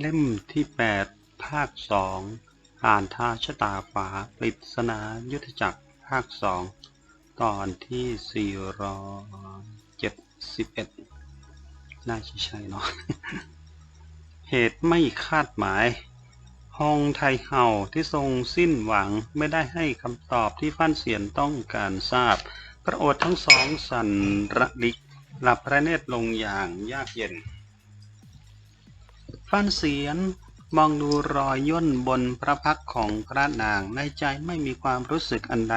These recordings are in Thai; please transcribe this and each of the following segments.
เล่มที่ 8 ภาคสองอ่านทาชะตาฟ้าปริศนายุทธจักรภาคสองตอนที่ 471 น่าจะใช่เนาะเหตุไม่คาดหมายฮองไทเฮาที่ทรงสิ้นหวังไม่ได้ให้คำตอบที่ฟั่นเสียนต้องการทราบ พระโอษฐ์ทั้งสองสันระลิกหลับพระเนตรลงอย่างยากเย็น ฟันเสียนมองดูรอยย่นบนพระพักของพระนางในใจไม่มีความรู้สึกอันใด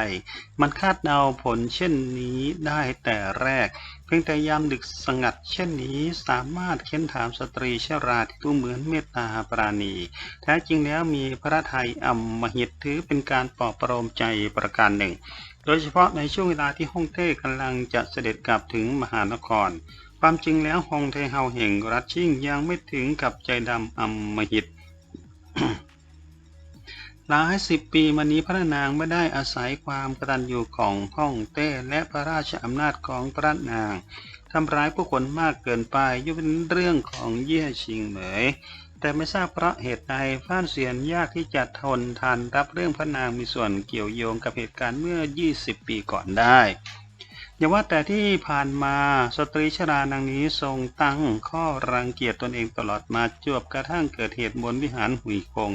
มันคาดเดาผลเช่นนี้ได้แต่แรก เพียงแต่ยามดึกสงัดเช่นนี้สามารถเค้นถามสตรีชราที่ดูเหมือนเมตตาปราณี แท้จริงแล้วมีพระไทยอำมหิตถือเป็นการปลอบประโลมใจประการหนึ่ง โดยเฉพาะในช่วงเวลาที่ฮ่องเต้กำลังจะเสด็จกลับถึงมหานคร ความจริงแล้วฮองเทเฮาแห่งรัชชิงยังไม่ถึงกับใจดำอำมหิตหลายสิบปีมานี้พระนางไม่ได้อาศัยความกตัญญูของฮ่องเต้และพระราชอำนาจของพระนางทำร้ายผู้คนมากเกินไปยุ่เป็นเรื่องของเย่ชิงเหมย แต่ไม่ทราบเพราะเหตุใดฟ้านเสียนยากที่จะทนทานรับเรื่องพระนางมีส่วนเกี่ยวโยงกับเหตุการณ์เมื่อ 20 ปีก่อนได้ อย่าว่าแต่ที่ผ่านมาสตรีชรานางนี้ทรงตั้งข้อรังเกียจตนเองตลอดมาจวบกระทั่งเกิดเหตุบนวิหารหุยคง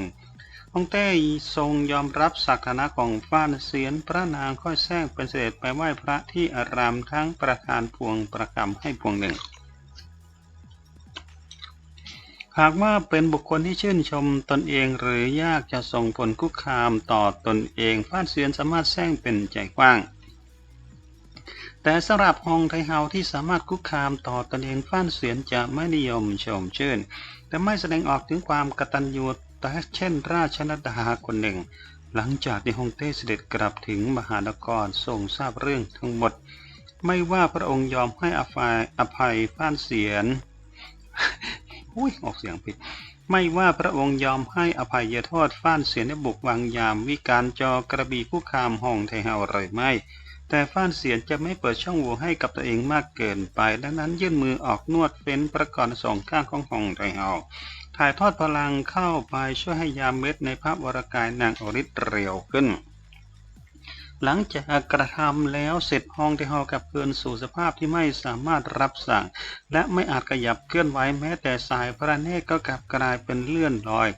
ฮ่องเต้ทรงยอมรับศักดิ์นะของฟ้านเสียนพระนางค่อยแทรกเป็นเสด็จไปไหว้พระที่อารามทั้งประธานพวงประกรรมให้พวงหนึ่ง หากว่าเป็นบุคคลที่ชื่นชมตนเองหรือยากจะส่งผลคุกคามต่อตนเองฟ้านเสียนสามารถแซงเป็นใจกว้าง แต่สำหรับฮองไทเฮาที่สามารถคุกคามต่อตนเองฟ้านเสียนจะไม่นิยมชมชื่น แต่ไม่แสดงออกถึงความกตัญญูแต่เช่นราชนดาคนหนึ่ง หลังจากที่ฮองเต้เสด็จกลับถึงมหานครทรงทราบเรื่องทั้งหมด ไม่ว่าพระองค์ยอมให้อภัยอภัยฟ้านเสียนอุ้ยออกเสียงผิด ไม่ว่าพระองค์ยอมให้อภัยโทษฟ้านเสียนได้บุกวางยาม วิการจอกระบี่ผู้คามห้องไทเฮาหรือไม่ แต่ฟ้านเสียนจะไม่เปิดช่องโหว่ให้กับตัวเองมากเกินไป ดังนั้นยื่นมือออกนวดเฟ้นประกอบสองข้างของห้องไทเฮาถ่ายทอดพลังเข้าไปช่วยให้ยามเม็ดในพระวรกายนางอริศเร็วขึ้น หลังจากกระทำแล้วเสร็จห้องที่หอกลับคืนสู่สภาพที่ไม่สามารถรับสั่ง และไม่อาจขยับเคลื่อนไหวแม้แต่สายพระเนตรก็กลับกลายเป็นเลื่อนลอย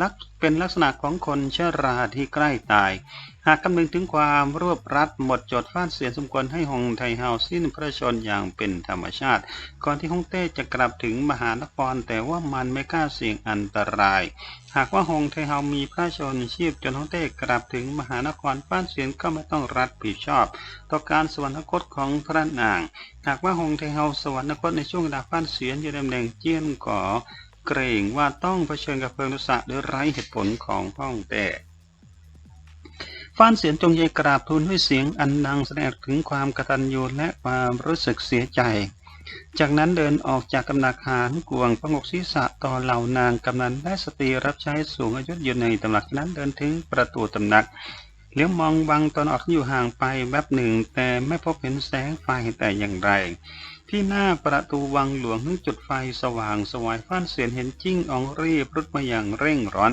ลักเป็นลักษณะของคนชราที่ใกล้ตาย หากคำนึงถึงความรวบรัดหมดจดฟ้านเสียสมควรให้ฮงไทเฮาสิ้นพระชนอย่างเป็นธรรมชาติ ก่อนที่ฮ่องเต้จะกลับถึงมหานครแต่ว่ามันไม่กล้าเสี่ยงอันตราย หากว่าฮงไทเฮามีพระชนชีพจนฮ่องเต้กลับถึงมหานครป้านเสียนก็ไม่ต้องรับผิดชอบ ต่อการสวรรคตของพระนาง หากว่าฮงไทเฮาสวรรคตในช่วงเวลาป้านเสียนอยู่ในตำแหน่งเจี้ยนก่อ เกรงว่าต้องเผชิญกับเพลิงรุษะโดยไร้เหตุผลของฮ่องเต้ฟ้านเสียนจงใจกราบทูลด้วยเสียงอันดังแสดงถึงความกตัญญูและความรู้สึกเสียใจ จากนั้นเดินออกจากกำนักหารกวงประงกศีรษะต่อเหล่านางกำนันและสตรีรับใช้สูงอายุอยู่ในตำหนักนั้นเดินถึงประตูตำหนักเลี้ยวมองวังตอนออกอยู่ห่างไปแวบหนึ่ง แต่ไม่พบเห็นแสงไฟแต่อย่างไร ที่หน้าประตูวังหลวงนึกจุดไฟสว่างสวายฟ้านเสียนเห็นจิ้งอองรีบรุดมาอย่างเร่งร้อน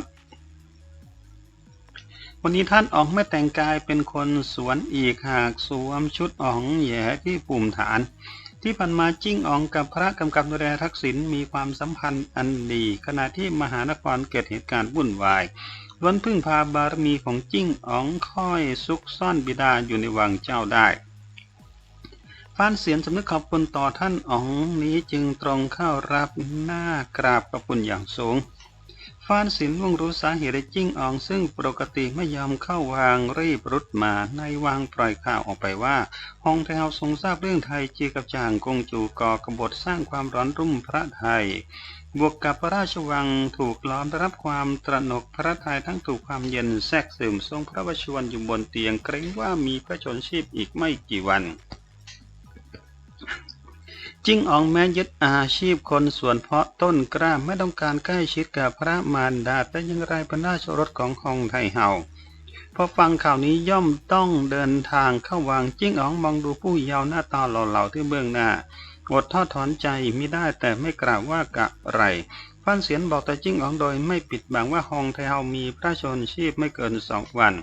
วันนี้ท่านอองไม่แต่งกายเป็นคนสวนอีกหากสวมชุดอองแย่ที่ปุ่มฐาน ที่ผ่านมาจิ้งอองกับพระกำกับดูแลทักษิณมีความสัมพันธ์อันดี ขณะที่มหานครเกิดเหตุการณ์วุ่นวายล้วนพึ่งพาบารมีของจิ้งอองค่อยซุกซ่อนบิดาอยู่ในวังเจ้าได้ ฟ้านเสียนสำนึกขอบคุณต่อท่านอ๋องนี้จึงตรงเข้ารับหน้ากราบขอบคุณอย่างสูงฟ้านสินวงรู้สาเหตุจิ้งอองซึ่งปกติไม่ยอมเข้าวางรีบรุดมาในวางปล่อยข่าวออกไปว่าฮองแถวทรงทราบเรื่องไทยจีกับจางกงจูก่อกบฏสร้างความร้อนรุ่มพระไทย บวกกับพระราชวังถูกล้อมได้รับความตระหนกพระไทยทั้งถูกความเย็นแทรกซึมทรงพระวชวรอยู่บนเตียงเกรงว่ามีพระชนชีพอีกไม่กี่วัน จิ้งอองแม้ยึดอาชีพคนสวนเพาะต้นกล้าไม่ต้องการใกล้ชิดกับพระมารดาแต่อยังไรเป็นราชรถของฮองไทเฮาพอฟังข่าวนี้ย่อมต้องเดินทางเข้าวังจิ้งอองมองดูผู้เยาว์หน้าตาหล่อเหลาที่เบื้องหน้าอดทอดถอนใจไม่ได้แต่ไม่กล่าวว่ากะไร ฟฟันเสียนบอกแต่จิ้งอ๋องโดยไม่ปิดบังว่าฮองไทเฮามีพระชนชีพไม่เกินสองวัน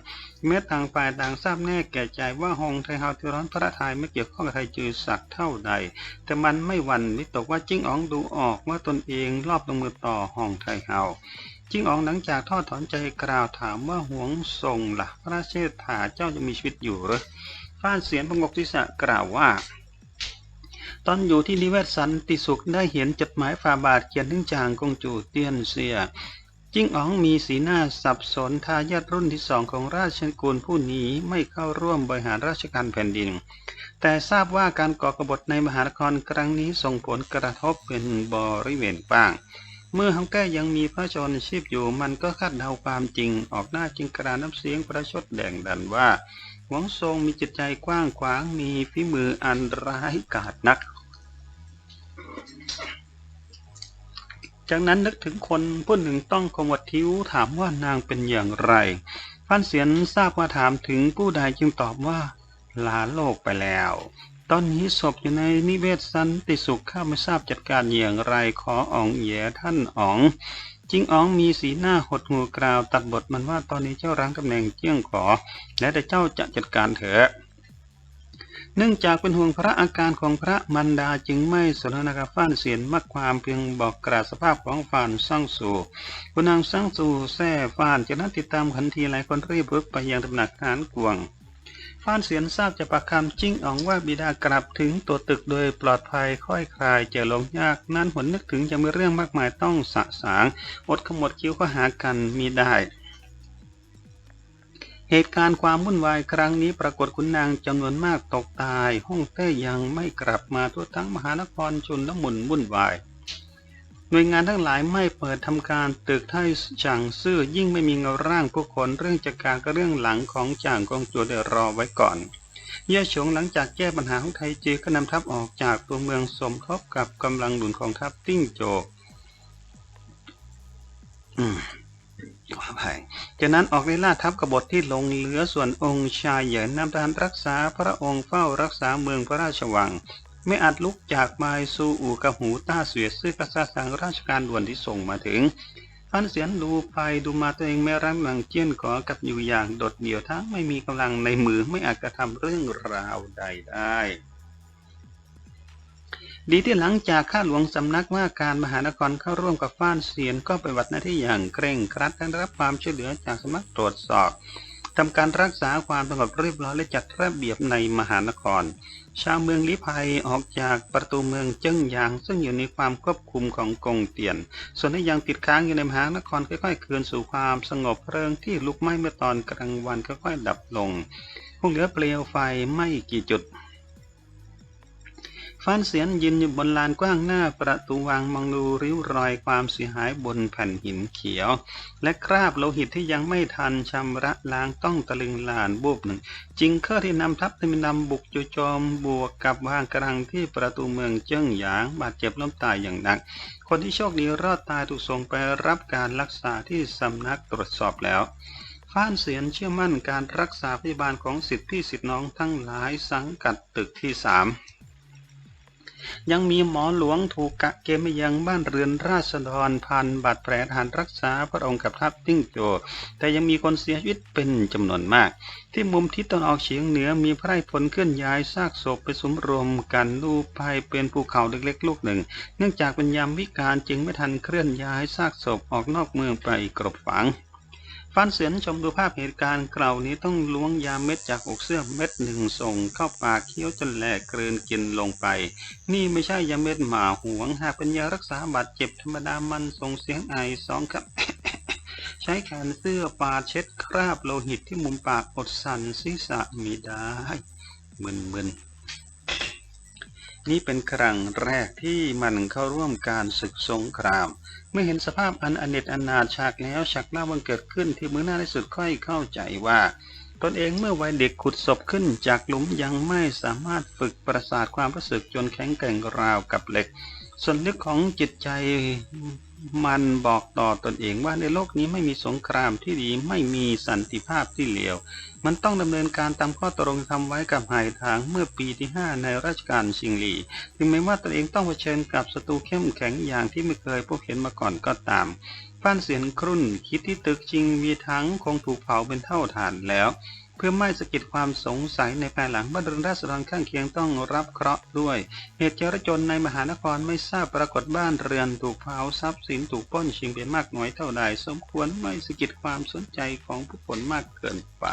เมื่อต่างฝ่ายต่างทราบแน่แก่ใจว่าฮองไทเฮาที่ร้อนพระทัยไม่เกี่ยวข้องกับไทยจือสักเท่าใด แต่มันไม่หวั่นวิตกว่าจิ้งอ๋องดูออกว่าตนเองรอบลงมือต่อฮองไทเฮาจิ้งอ๋องหลังจากทอดถอนใจกล่าวถามว่าหวงทรงละ่ะ พระเชษฐาเจ้าจะมีชีวิตอยู่หรือฟ้านเสียนประงกทิศะกล่าวว่า ตอนอยู่ที่นิเวศสันติสุขได้เห็นจดหมายฝ่าบาทเขียนถึงจางกงจูเตียนเสียจิ้งอ๋องมีสีหน้าสับสนทายาทรุ่นที่สองของราชกุลผู้นี้ไม่เข้าร่วมบริหารราชการแผ่นดิน แต่ทราบว่าการก่อกบฏในมหานครครั้งนี้ส่งผลกระทบเป็นบริเวณบ้าง เมื่อฮังแก้ยังมีพระชนชีพอยู่มันก็คาดเดาความจริงออกหน้าจึงกระน้ำเสียงประชดแดงดันว่าหวงทรงมีจิตใจกว้างขวางมีฝีมืออันร้ายกาจนัก จากนั้นนึกถึงคนผู้หนึ่งต้องขมวดคิ้วถามว่านางเป็นอย่างไรฟันเสียนทราบว่าถามถึงผู้ใดจึงตอบว่า ลาโลกไปแล้ว ตอนนี้ศพอยู่ในนิเวศสันติสุขข้าไม่ทราบจัดการอย่างไรขออ่องแย่ท่านอ๋องจิงอ๋องมีสีหน้าหดหูกราวตัดบทมันว่าตอนนี้เจ้ารั้งตำแหน่งเจี้ยงขอ และแต่เจ้าจะจัดการเถอะ เนื่องจากเป็นห่วงพระอาการของพระมันดาจึงไม่สนทนากับฟ้านเสียนมักความเพียงบอกกราสภาพของฟานสร้างสู่คุณนางสร้างสู่แท่ฟานจากนั้นติดตามขันทีหลายคนรีบรุกไปยังตำหนักทหารกวงฟ้านเสียนทราบจากปากคำจิ้งอ๋องว่าบิดากลับถึงตัวตึกโดยปลอดภัยค่อยคลายเจอลงยากนั้นหนนึกถึงจะมีเรื่องมากมายต้องสะสางอดขมวดคิ้วก็หากันมีได้ เหตุการณ์ความวุ่นวายครั้งนี้ปรากฏคุณนางจำนวนมากตกตาย ห้องเต้ยังไม่กลับมาทั่วทั้งมหานครชนละมุนวุ่นวาย หน่วยงานทั้งหลายไม่เปิดทำการตึกไทยจางซื่อยิ่งไม่มีเงาร่างผู้คนเรื่องจัดการก็เรื่องหลังของจางกองจัวได้รอไว้ก่อนเย่ฉงหลังจากแก้ปัญหาของไทยจีก็นำทัพออกจากตัวเมืองสมทบกับกำลังหนุนของทัพติ้งโจอืม ขออภัยจากนั้นออกไล่ล่าทัพกบฏที่ลงเหลือส่วนองค์ชายเหยินนำทหารรักษาพระองค์เฝ้ารักษาเมืองพระราชวัง ไม่อาจลุกจากไมายสู่อู่กับหูต้าเสียซึ่งกษัตริย์สั่งราชการด่วนที่ส่งมาถึงฟันเสียนดูไปดูมาตัวเองแม่รักเมืองเจียนขอกับอยู่อย่างโดดเดี่ยวทั้งไม่มีกำลังในมือไม่อาจกระทำเรื่องราวใดได้ ดีที่หลังจากข้าหลวงสำนักว่าการมหานครเข้าร่วมกับฟ้านเสียนก็ปฏิบัติหน้าที่อย่างเคร่งครัดและได้รับความช่วยเหลือจากสำนักตรวจสอบทำการรักษาความสงบเรียบร้อยและจัดระเบียบในมหานคร ชาวเมืองลิภัยออกจากประตูเมืองเจิ้งหยาง ซึ่งอยู่ในความควบคุมของกงเตียน ส่วนที่ยังติดค้างอยู่ในมหานครค่อยๆ คืนสู่ความสงบเพลิงที่ลุกไหม้เมื่อตอนกลางวันค่อยๆดับลงคงเหลือเปลวไฟไม่กี่จุด ฟ้านเสียนยืนอยู่บนลานกว้างหน้าประตูวังมองดูริ้วรอยความเสียหายบนแผ่นหินเขียว และคราบโลหิตที่ยังไม่ทันชำระล้างต้องตะลึงลานบูบหนึ่ง จิงเคอร์ที่นำทัพที่มีนำบุกจู่โจมบวกกับวางกำลังที่ประตูเมืองเจิ้งหยาง บาดเจ็บล้มตายอย่างหนัก คนที่โชคดีรอดตายถูกส่งไปรับการรักษาที่สำนักตรวจสอบแล้วฟ้านเสียนเชื่อมั่นการรักษาพยาบาลของสิทธิพี่สิทธิน้องทั้งหลายสังกัดตึกที่สาม ยังมีหมอหลวงถูกกะเกมยังบ้านเรือนราษฎรพันบาดแผลทหารรักษาพระองค์กับทัพติ้งโจ แต่ยังมีคนเสียชีวิตเป็นจำนวนมาก ที่มุมทิศตะวันออกเฉียงเหนือมีไพระราชพลเคลื่อนย้ายซากศพไปสมรวมกันรูปภายเป็นภูเขาเล็กๆ ลูกหนึ่ง เนื่องจากเป็นยามวิการจึงไม่ทันเคลื่อนย้ายซากศพออกนอกเมืองไปกรบฝัง ฟันเสียนชมดูภาพเหตุการณ์กล่าวนี้ต้องล้วงยาเม็ดจากอกเสื้อเม็ดหนึ่งส่งเข้าปากเคี้ยวจนแหลกเกลืนกินลงไป นี่ไม่ใช่ยาเม็ดหมาหวงหากเป็นยารักษาบาดเจ็บธรรมดามันส่งเสียงไอสองครับ ใช้แขนเสื้อปาดเช็ดคราบโลหิตที่มุมปากอดสันศีรษะมีได้มึนๆนี่เป็นครั้งแรกที่มันเข้าร่วมการศึกสงคราม ไมื่อเห็นสภาพอันอเนจอนาถฉากแล้วฉากหน้าบังเกิดขึ้นที่มือหน้าในสุดค่อยเข้าใจว่า ตนเองเมื่อวัยเด็กขุดศพขึ้นจากหลุมยังไม่สามารถฝึกประสาทความรู้สึกจนแข็งแกร่งราวกับเหล็ก ส่วนลึกของจิตใจ มันบอกต่อตนเองว่าในโลกนี้ไม่มีสงครามที่ดีไม่มีสันติภาพที่เลวมันต้องดำเนินการตามข้อตกลงทำไว้กับไหทางเมื่อปีที่ 5 ในราชการชิงหลีถึงแม้ว่าตนเองต้องเผชิญกับศัตรูเข้มแข็งอย่างที่ไม่เคยพบเห็นมาก่อนก็ตามฟ้านเสียนครุ่นคิดที่ตึกชิงวีทั้งคงถูกเผาเป็นเท่าฐานแล้ว เพื่อไม่สะกิดความสงสัยในภายหลังบ้านเรือนราษฎรข้างเคียงต้องรับเคราะห์ด้วย เหตุจรจนในมหานครไม่ทราบปรากฏบ้านเรือนถูกเผาทรัพย์สินถูกป้นชิงเป็นมากน้อยเท่าใด สมควรไม่สะกิดความสนใจของผู้คนมากเกินไป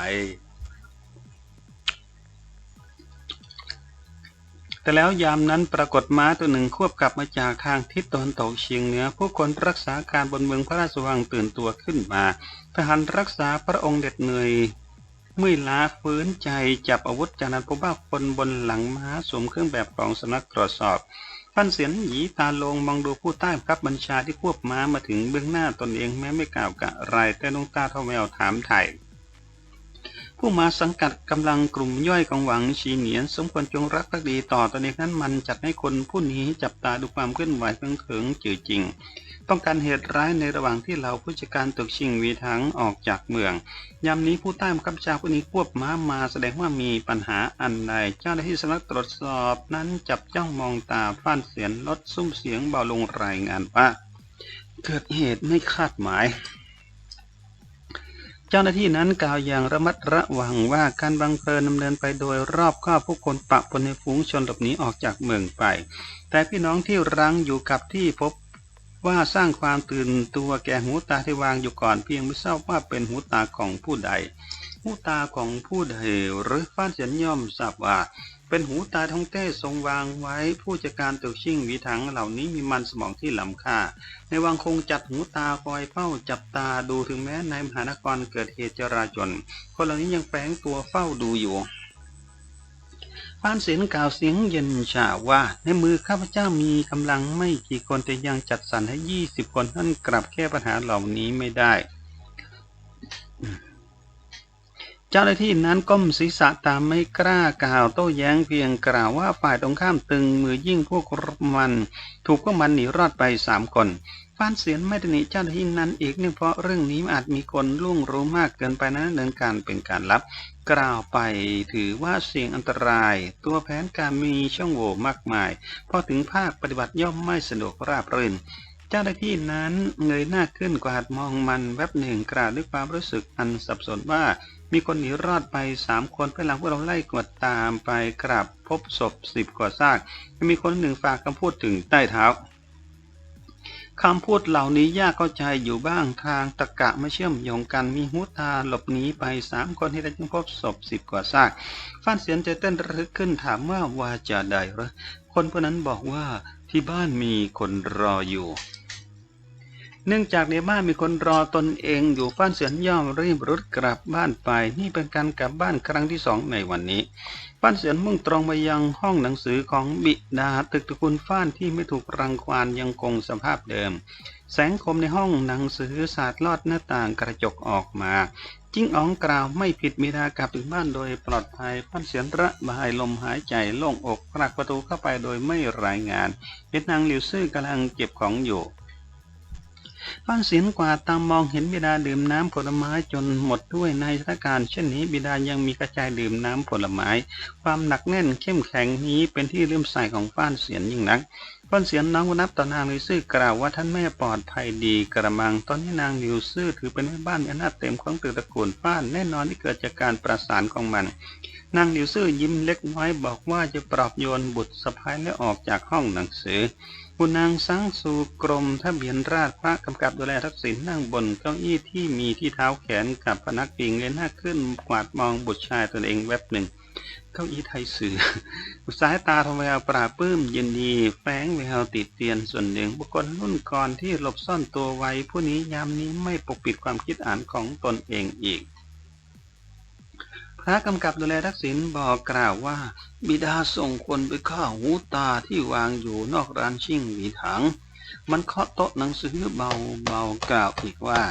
แต่แล้วยามนั้นปรากฏม้าตัวหนึ่งควบกลับมาจากทางทิศตะวันตกเฉียงเหนือ ผู้คนรักษาการบนเมืองพระราชวังตื่นตัวขึ้นมา ทหารรักษาพระองค์เด็ดเหนื่อย เมื่อล้าฟื้นใจจับอาวุธจากนั้นพบว่าคนบนหลังม้าสวมเครื่องแบบของสนักตรวจสอบพันเสียนหยีตาลงมองดูผู้ใต้ครับบัญชาที่ควบม้ามาถึงเบื้องหน้าตนเองแม้ไม่กล่าวกะไรแต่ดวงตาเท่าแววถามไถ่ผู้มาสังกัดกำลังกลุ่มย่อยของหวังชีเหนียน สมควรจงรักภักดีต่อตนเองนั้นมันจัดให้คนผู้นี้จับตาดูความเคลื่อนไหวเพิ่งเขิงจือจริง ต้องการเหตุร้ายในระหว่างที่เราผู้จัดการตึกชิงวีทั้งออกจากเมืองยามนี้ผู้ใต้บังคับบัญชาผู้นี้ควบม้ามาแสดงว่ามีปัญหาอันใดเจ้าหน้าที่สำนักตรวจสอบนั้นจับจ้องมองตาฟ้านเสียงลดซุ้มเสียงเบาลงรายงานว่า เกิดเหตุไม่คาดหมายเจ้าหน้าที่นั้นกล่าวอย่างระมัดระวังว่าการบังเพลินดำเนินไปโดยรอบคอบผู้คนปะปนในฝูงชนหลบหนีออกจากเมืองไป แต่พี่น้องที่รังอยู่กับที่พบ ว่าสร้างความตื่นตัวแก่หูตาที่วางอยู่ก่อนเพียงไม่ทราบว่าเป็นหูตาของผู้ใด หูตาของผู้ใดหรือฟ้านเสียนย่อมทราบว่า เป็นหูตาทองเต้ทรงวางไว้ ผู้จัดการตึกชิ่งวีถังเหล่านี้มีมันสมองที่ล้ำค่า ในวังคงจัดหูตาคอยเฝ้าจับตาดูถึงแม้ในมหานครเกิดเหตุจราจนคนเหล่านี้ยังแฝงตัวเฝ้าดูอยู่ พานศิลกล่าวเสียงเย็นชาว่า ในมือข้าพเจ้ามีกำลังไม่กี่คนแต่ยังจัดสรรให้ยี่สิบคนท่านกลับแก้ปัญหาเหล่านี้ไม่ได้ เจ้าหน้าที่นั้นก้มศีรษะตามไม่กล้ากล่าวโต้แย้งเพียงกล่าวว่าฝ่ายตรงข้ามตึงมือยิ่งพวกมัน ถูกพวกมันหนีรอดไปสามคนฟานเสียนไม่ได้หนีเจ้าหน้าที่นั้นอีกเนื่องเพราะเรื่องนี้อาจมีคนล่วงรู้มากเกินไปนั้นเนินการเป็นการลับ กล่าวไปถือว่าเสี่ยงอันตราย ตัวแผนการมีช่องโหว่มากมาย พอถึงภาคปฏิบัติย่อมไม่สะดวกราบรื่นเจ้าหน้าที่นั้นเงยหน้าขึ้นกวาดมองมันแวบหนึ่งกล่าวด้วยความรู้สึกอันสับสนว่า มีคนหนีรอดไปสามคนภายหลังพวกเราไล่กวดตามไปกลับพบศพสิบกว่าซากมีคนหนึ่งฝากคำพูดถึงใต้เท้าคำพูดเหล่านี้ยากเข้าใจอยู่บ้างทางตะกะไม่เชื่อมโยงกันมีหูตาหลบหนีไปสามคนที่ได้จึงพบศพสิบกว่าซากฟ้านเสียนใจเต้นระทึกขึ้นถามว่าวาจะใดหรือคนผู้นั้นบอกว่าที่บ้านมีคนรออยู่ เนื่องจากในบ้านมีคนรอตนเองอยู่ฟ้านเสียนย่อมรีบรุดกลับบ้านไป นี่เป็นการกลับบ้านครั้งที่สองในวันนี้ฟ้านเสียนมุ่งตรงไปยังห้องหนังสือของบิดาตึกตระกูลฟ้านที่ไม่ถูกรังควานยังคงสภาพเดิม แสงคมในห้องหนังสือสาดลอดหน้าต่างกระจกออกมาจิ้งอ๋องกล่าวไม่ผิดมีดากลับถึงบ้านโดยปลอดภัยฟ้านเสียนระบายลมหายใจโล่งอกผลักประตูเข้าไปโดยไม่รายงานเห็นนางหลิวซื่อกำลังเก็บของอยู่ ฟ้านเสียนกว่าตามมองเห็นบิดาดื่มน้ำผลไม้จนหมดด้วยในสถานการณ์เช่นนี้บิดายังมีกระจายดื่มน้ำผลไม้ ความหนักแน่นเข้มแข็งนี้เป็นที่เลื่อมใสของฟ้านเสียนยิ่งนักฟ้านเสียนน้องนับต่อนางลิวซื่อกล่าวว่าท่านแม่ปลอดภัยดีกระมัง ตอนนี้นางลิวซื่อถือเป็นแม่บ้านมีอำนาจเต็มของตึกตระกูลฟ้านแน่นอนที่เกิดจากการประสานของมัน นางหลิวซื่อยิ้มเล็กน้อยบอกว่าจะปลอบโยนบุตรสะพ้ายและออกจากห้องหนังสือคุณนางสังสู่กรมทะเบียนราษฎรพระกำกับดูแลทักษิณนั่งบนเก้าอี้ที่มีที่เท้าแขนกับพนักพิงเงยหน้าขึ้นกวาดมองบุตรชายตนเองแวบหนึ่ง เก้าอี้ไทยสื่อสายตาทแววปราบปลื้มยินดีแฝงแววติดเตียนส่วนหนึ่งบุคคลรุ่นก่อนที่หลบซ่อนตัวไว้ผู้นี้ยามนี้ไม่ปกปิดความคิดอ่านของตนเองอีก พระกำกับดูแลทักษิณบอกกล่าวว่า บิดาส่งคนไปฆ่าหูตาที่วางอยู่นอกร้านชิ่งหวีถัง มันเคาะโต๊ะหนังสือเบาเบากล่าวอีกว่า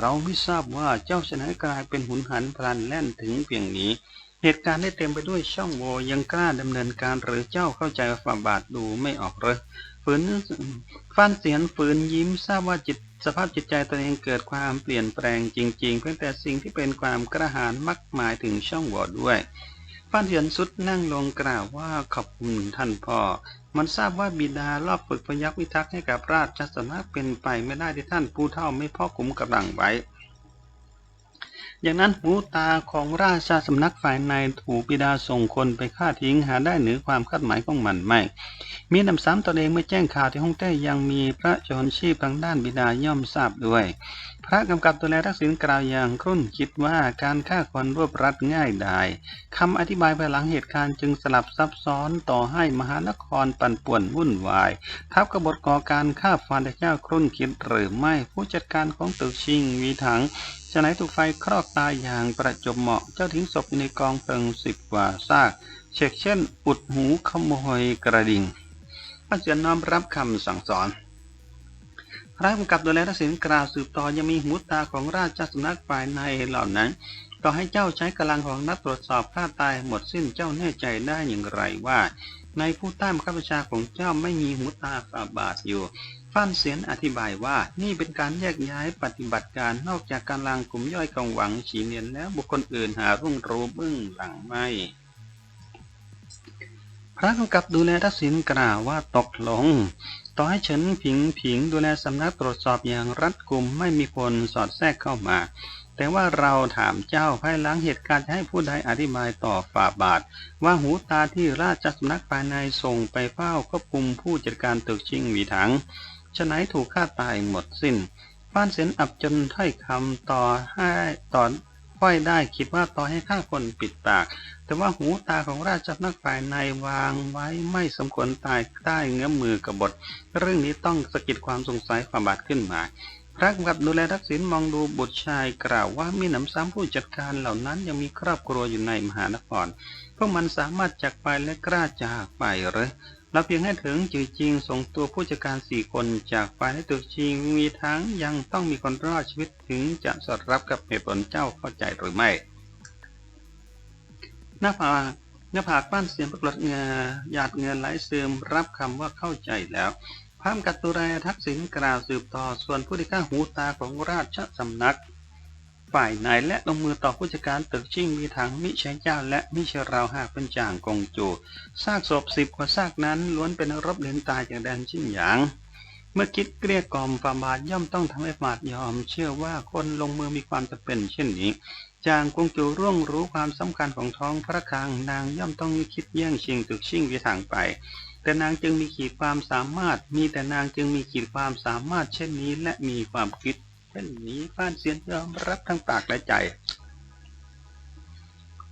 เราไม่ทราบว่าเจ้าชนะกลายเป็นหุนหันพลันแล่นถึงเพียงนี้ เหตุการณ์ได้เต็มไปด้วยช่องโหว่ยังกล้าดำเนินการหรือเจ้าเข้าใจฝ่าบาทดูไม่ออกเลย ฝืนฟันเสียนฝืนยิ้มทราบว่าจิตสภาพจิตใจตัวเองเกิดความเปลี่ยนแปลงจริง ๆ เพียงแต่สิ่งที่เป็นความกระหายมักหมายถึงช่องโหว่ด้วยฟันเสียนสุดนั่งลงกล่าวว่าขอบคุณท่านพ่อมันทราบว่าบิดารอบฝึกพยักวิทักษ์ให้กับราชสำนักเป็นไปไม่ได้ที่ท่านผู้เฒ่าไม่พ่อคุมกำลังไว้ อย่างนั้นหูตาของราชาสำนักฝ่ายในถูกบิดาส่งคนไปฆ่าทิ้งหาได้เหนือความคาดหมายของมันไม่ มีนำซ้ำตนเองเมื่อแจ้งข่าวที่ฮ่องเต้ยังมีพระชนชีพทางด้านบิดาย่อมทราบด้วย พระกำกับดูแลทักษิณกล่าวอย่างครุ่นคิดว่าการฆ่าคนรวบรัดง่ายได้คำอธิบายภายหลังเหตุการณ์จึงสลับซับซ้อนต่อให้มหานครปั่นป่วนวุ่นวาย ทับกบฏก่อการฆ่าฟันเจ้าครุ่นคิดหรือไม่ผู้จัดการของตึกชิงวีถังจะไหนถูกไฟครอกตายอย่างประจบเหมาะเจ้าทิ้งศพอยู่ในกองเพลิงสิบกว่าซากเช่นเช่น อุดหูขโมยกระดิ่งพระเจ้าน้อมรับคำสั่งสอน พระกำกับดูแลทักษิณกล่าวสืบต่อยังมีหูตาของราชสำนักฝ่ายในเหล่านั้น ต่อให้เจ้าใช้กำลังของนักตรวจสอบฆ่าตายหมดสิ้นเจ้าแน่ใจได้อย่างไรว่า ในผู้ใต้บังคับบัญชาของเจ้าไม่มีหูตาฝาบาทอยู่ฟ้านเสียนอธิบายว่านี่เป็นการแยกย้ายปฏิบัติการนอกจากการลังกลุ่มย่อยกองหวังฉีเนียนแล้วบุคคลอื่นหารุ่งรู้เบื้องหลังไม่พระกำกับดูแลทักษิณกล่าวว่าตกลง ต่อให้เฉินผิงผิงดูแลสำนักตรวจสอบอย่างรัดกุมไม่มีคนสอดแทรกเข้ามา แต่ว่าเราถามเจ้าภายหลังเหตุการณ์ให้ผู้ใดอธิบายต่อฝ่าบาท ว่าหูตาที่ราชสำนักภายในส่งไปเฝ้าควบคุมผู้จัดการตึกชิงหวีถังฉะไหนถูกฆ่าตายหมดสิ้นฟ้านเสียนอับจนถ้อยคำต่อให้ตอน ค่อยได้คิดว่าต่อให้ฆ่าคนปิดปาก แต่ว่าหูตาของราชนักฝ่ายในวางไว้ไม่สมควรตายใต้เงื้อมือกบฏ เรื่องนี้ต้องสะกิดความสงสัยความบาดขึ้นมาพระกับดูแลทักษิณมองดูบุตรชายกล่าวว่ามีหนำซ้ำผู้จัดการเหล่านั้นยังมีครอบครัวอยู่ในมหานครพวกมันสามารถจากไปและกล้าจากไปหรือ เราเพียงให้ถึงจือจริงส่งตัวผู้จัดการสี่คนจากฝ่ายในตึกจริงมีทั้งยังต้องมีคนรอดชีวิตถึงจะสอดรับกับเหตุผลเจ้าเข้าใจหรือไม่ หน้าผากหน้าผากป้านเสียงปรากฏเงาหยาดเงินไหลซึมรับคำว่าเข้าใจแล้วพามกัตตุไรทักษิณกล่าวสืบต่อส่วนผู้ที่ฆ่าหูตาของราชสำนัก ฝ่ายนายและลงมือต่อผู้จัดการตึกชิ่งมีถังมิใช่เจ้าและมิใช่เราหากเป็นจ่างกงจูซากศพสิบกว่าซากนั้นล้วนเป็นรบเลียนตายจากแดนชิ่งหยาง เมื่อคิดเกลี้ยกล่อมฟาบาทย่อมต้องทำให้ฟาดยอม เชื่อว่าคนลงมือมีความจำเป็นเช่นนี้จางกงจูร่วงรู้ความสำคัญของท้องพระคลังนางย่อมต้องคิดแย่งชิงตึกชิ่งวิถังไป แต่นางจึงมีขีดความสามารถ มีแต่นางจึงมีขีดความสามารถเช่นนี้และมีความคิด เช่นนี้ฟ้านเสียนยอมรับทั้งปากและใจ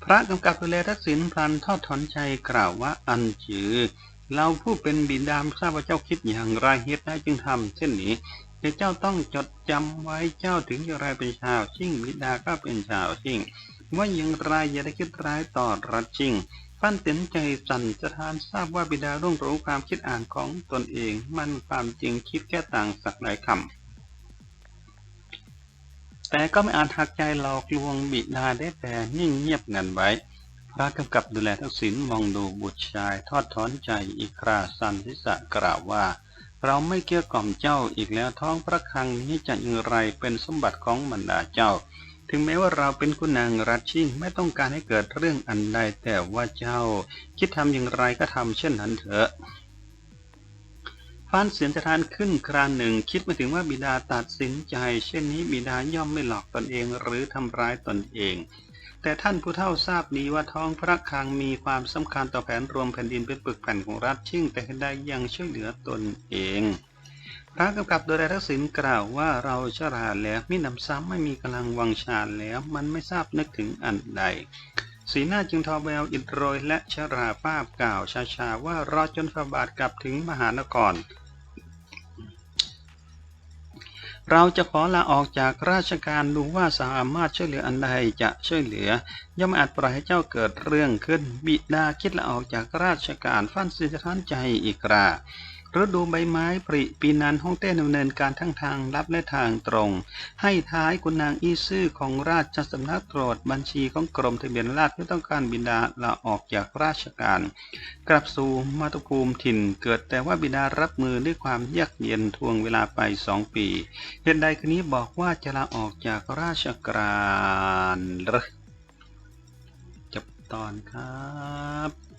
พระกำกับดูแลทักษิณพลันทอดถอนใจกล่าวว่าอันจือ เราผู้เป็นบิดามทราบว่าเจ้าคิดอย่างไรเหตุใดจึงทำเช่นนี้แต่เจ้าต้องจดจำไว้เจ้าถึงอย่างไรเป็นชาวชิ่งบิดาก็เป็นชาวชิ่งว่าอย่างไรอย่าได้คิดร้ายต่อรัชชิงปั้นเต็นใจสั่นจะทานทราบว่าบิดาร่วงรู้ความคิดอ่านของตนเอง มันความจริงคิดแค่ต่างสักหลายคำ แต่ก็ไม่อาจหักใจหลอกลวงบิดาได้แต่นิ่งเงียบงันไว้ พระกำกับดูแลทักษิณมองดูบุตรชายทอดถอนใจอีกคราสันทิสะกล่าวว่า เราไม่เกี่ยวกล่อมเจ้าอีกแล้วท้องพระคลังนี้จะอย่างไรเป็นสมบัติของบรรดาเจ้า ถึงแม้ว่าเราเป็นคุณนางรัชชิ่งไม่ต้องการให้เกิดเรื่องอันใดแต่ว่าเจ้า คิดทำอย่างไรก็ทำเช่นนั้นเถอะ ฟ้านเสียนจะทานขึ้นครานหนึ่ง คิดมาถึงว่าบิดาตัดสินใจ เช่นนี้บิดาย่อมไม่หลอกตนเองหรือทำร้ายตนเอง แต่ท่านผู้เฒ่าทราบดีว่าท้องพระคลังมีความสำคัญต่อแผนรวมแผ่นดินเป็นปึกแผ่นของรัฐชิ่ง แต่ได้ยังช่วยเหลือตนเองพระกำกับโดยทักษิณกล่าวว่าเราชราแล้วมินำซ้ำไม่มีกำลังวังชาแล้ว มันไม่ทราบนึกถึงอันใด สีหน้าจึงทอแววอิดโรยและชราภาพกล่าวชาๆว่า รอจนพระบาทกลับถึงมหานคร เราจะขอลาออกจากราชการดูว่าสามารถช่วยเหลืออันใดจะช่วยเหลือย่อมอาจปล่อยให้เจ้าเกิดเรื่องขึ้น บิดาคิดลาออกจากราชการฟันสิทธันใจอีกรา ฤดูใบไม้ผลิปีนั้นฮ่องเต้ดำเนินการทั้งทางลับและทางตรง ให้ท้ายคุณนางอี้ซื่อของราชสำนักตรวจบัญชีของกรมทะเบียนราษฎร์เพื่อต้องการบิดาลาออกจากราชการ กลับสู่มาตุภูมิถิ่นเกิดแต่ว่าบิดารับมือด้วยความยากเย็นทวงเวลาไปสองปีเหตุใดคืนนี้บอกว่าจะลาออกจากราชการเหรอจบตอนครับ